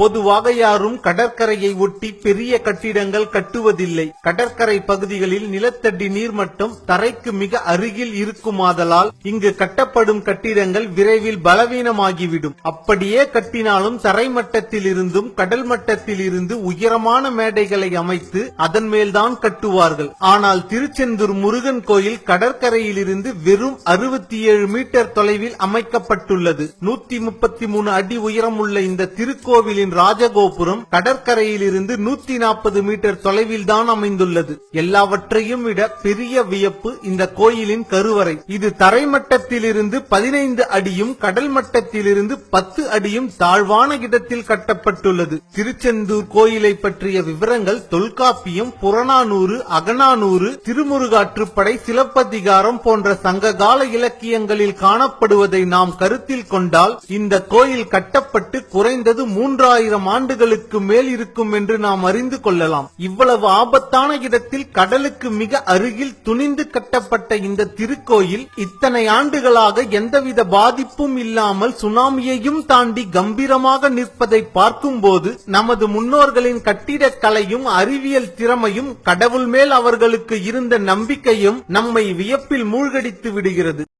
பொதுவாக யாரும் கடற்கரையை ஒட்டி பெரிய கட்டிடங்கள் கட்டுவதில்லை. கடற்கரை பகுதிகளில் நிலத்தடி நீர்மட்டம் தரைக்கு மிக அருகில் இருக்குமாதலால் இங்கு கட்டப்படும் கட்டிடங்கள் விரைவில் பலவீனமாகிவிடும். அப்படியே கட்டினாலும் தரைமட்டத்தில் இருந்தும் கடல் மட்டத்தில் இருந்து உயரமான மேடைகளை அமைத்து அதன் மேல்தான் கட்டுவார்கள். ஆனால் திருச்செந்தூர் முருகன் கோயில் கடற்கரையில் இருந்து வெறும் அறுபத்தி ஏழு மீட்டர் தொலைவில் அமைக்கப்பட்டுள்ளது. நூத்தி முப்பத்தி மூணு அடி உயரம் உள்ள இந்த திருக்கோவிலின் ராஜகோபுரம் கடற்கரையிலிருந்து நூத்தி நாற்பது மீட்டர் தொலைவில் தான் அமைந்துள்ளது. எல்லாவற்றையும் விட பெரிய வியப்பு இந்த கோயிலின் கருவறை. இது தரைமட்டத்திலிருந்து பதினைந்து அடியும் கடல் மட்டத்திலிருந்து பத்து அடியும் தாழ்வான இடத்தில் கட்டப்பட்டுள்ளது. திருச்செந்தூர் கோயிலை பற்றிய விவரங்கள் தொல்காப்பியம் புறநானூறு அகநானூறு திருமுருகாற்றுப்படை சிலப்பதிகாரம் போன்ற சங்ககால இலக்கியங்களில் காணப்படுவதை நாம் கருத்தில் கொண்டால் இந்த கோயில் கட்டப்பட்டு குறைந்தது மூன்றாயிரம் ஆண்டுகளுக்கு மேல் இருக்கும் என்று நாம் அறிந்து கொள்ளலாம். இவ்வளவு ஆபத்தான இடத்தில் கடலுக்கு மிக அருகில் துணிந்து கட்டப்பட்ட இந்த திருக்கோயில் இத்தனை ஆண்டுகளாக எந்தவித பாதிப்பும் இல்லாமல் சுனாமியையும் தாண்டி கம்பீரமாக நிற்பதை பார்க்கும்போது நமது முன்னோர்களின் கட்டிடக்கலையும் அறிவியல் திறமையும் கடவுள் மேல் அவர்களுக்கு இருந்த நம்பிக்கையும் நம்மை வியப்பில் மூழ்கடித்து விடுகிறது.